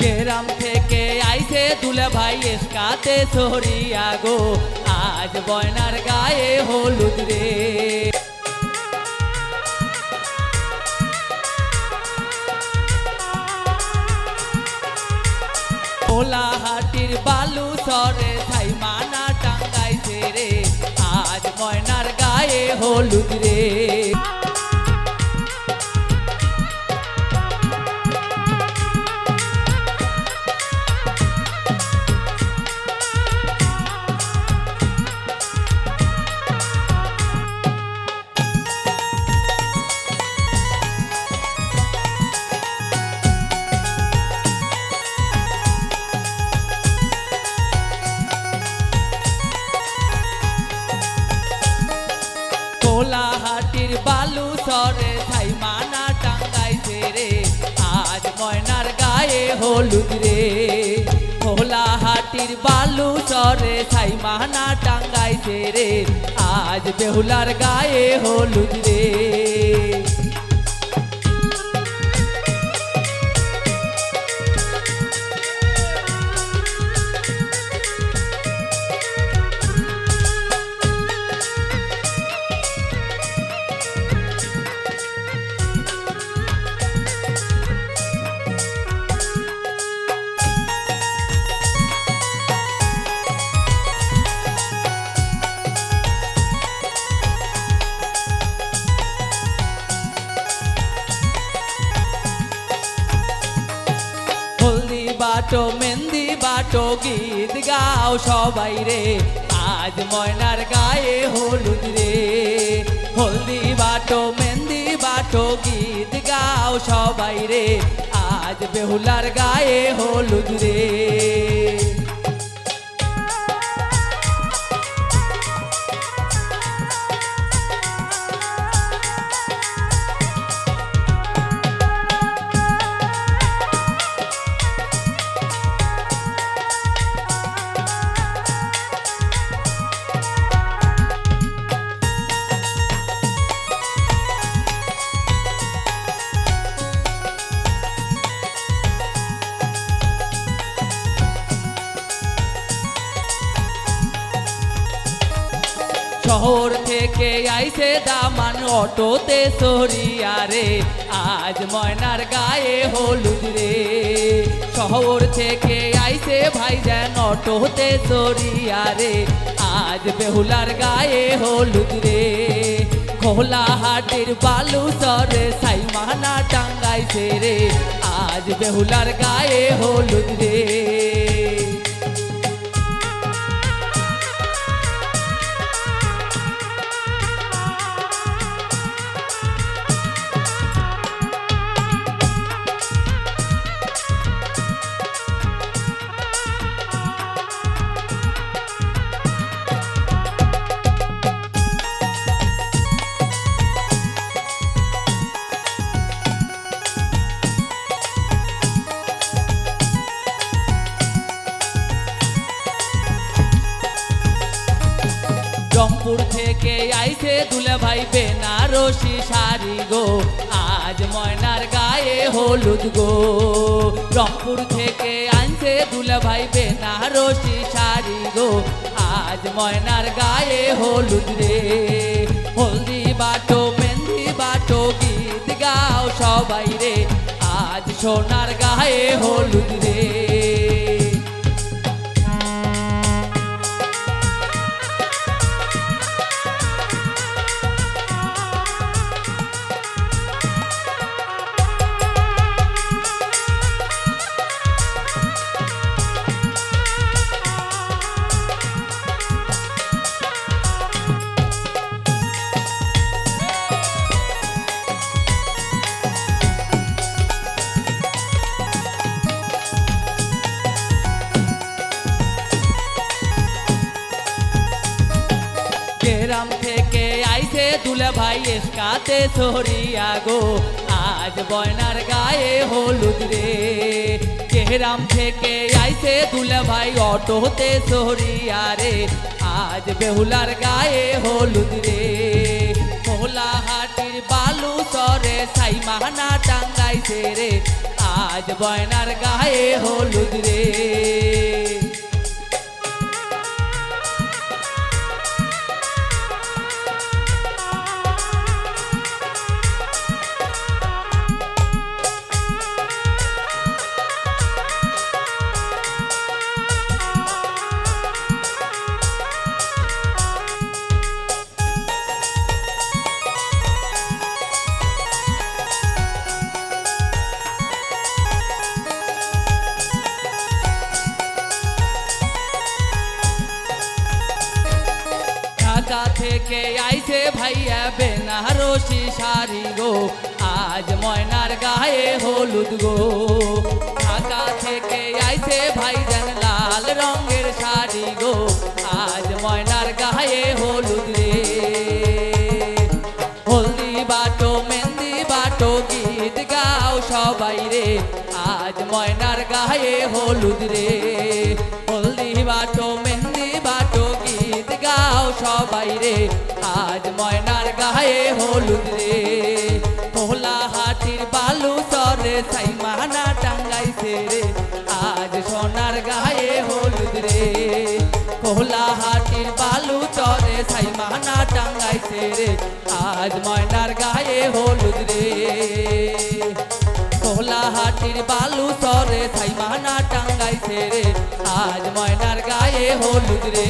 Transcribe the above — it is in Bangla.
কেরাম থেকে আইছে দুলে ভাই এসকাতে সরিয়া গো। আজ বয়নার গায়ে হলুদ রে। কোলাহাটির বালু সরে ছাই মানা টাঙ্গাইছে রে। আজ ময়নার গায়ে হলুদ রে। কোলাহাটির বালু সরে ছাই মানা টাঙ্গাইছে রে। আজ ময়নার গায়ে হলুদ রে। কোলাহাটির বালু সরে ছাই মানা টাঙ্গাইছে রে। আজ বেহুলার গায়ে হলুদ রে। বাটো, মেহেন্দি বাটো, গীত গাও সবাই রে। আজ ময়নার গায়ে হলুদ রে। হলদি বাটো, মেহেন্দি বাটো, গীত গাও সবাই রে। আজ বেহুলার গায়ে হলুদ রে। শহর থেকে আইছে দামান অটোতে সরিয়া রে। আজ ময়নার গায়ে হলুদ রে। শহর থেকে আইছে ভাইজান অটোতে সরিয়া রে। আজ বেহুলার গায়ে হলুদ রে। খোলা হাটের বালু সরে সাই মানা টাঙ্গাইছে রে। আজ বেহুলার গায়ে হলুদ রে। রংপুর থেকে আইছে দুলে ভাই বেনারসি শাড়ি গো। আজ ময়নার গায়ে হলুদ গো। রংপুর থেকে আনছে দুলে ভাই বেনারসি শাড়ি গো। আজ ময়নার গায়ে হলুদ রে। হলদি বাটো, মেহেন্দি বাটো, গীত গাও সবাই রে। আজ সোনার গায়ে হলুদ রে। গ্রাম থেকে আইছে দুলে ভাই এসকাতে সরিয়া গো। আজ বয়নার গায়ে হলুদ রে। কেহরাম থেকে আইছে দুলে ভাই অটোতে সরিয়া রে। আজ বেহুলার গায়ে হলুদ রে। মোহলা হাটির বালু সরে সাই মাহানা টাঙ্গাইছে রে। আজ বয়নার গায়ে হলুদ থেকে আইছে ভাইয়া বেনারসি শাড়ি গো? আজ ময়নার গায়ে হলুদ গো। ঢাকা থেকে আইছে ভাইজান লাল রঙের শাড়ি গো। আজ ময়নার গায়ে হলুদ রে। হলদি বাটো, মেহেন্দি বাটো, গীত গাও সবাই রে। আজ ময়নার গায়ে হলুদ রে। হলদি বাটো, মেহেন্দি সবাই রে, আজ ময়নার গায়ে হলুদ রে। ভোলা হাটির বালু চরে সাইমানা টাঙ্গাইছে রে, আজ সোনার গায়ে হলুদ রে। কোহলা হাটির বালু চরে সাইমানা টাঙ্গাইছে রে, আজ ময়নার গায়ে হলুদ রে। কোহলা হাটির বালু সাই সাইমানা টাঙ্গাইছে রে। আজ ময়নার গায়ে হলুদ রে।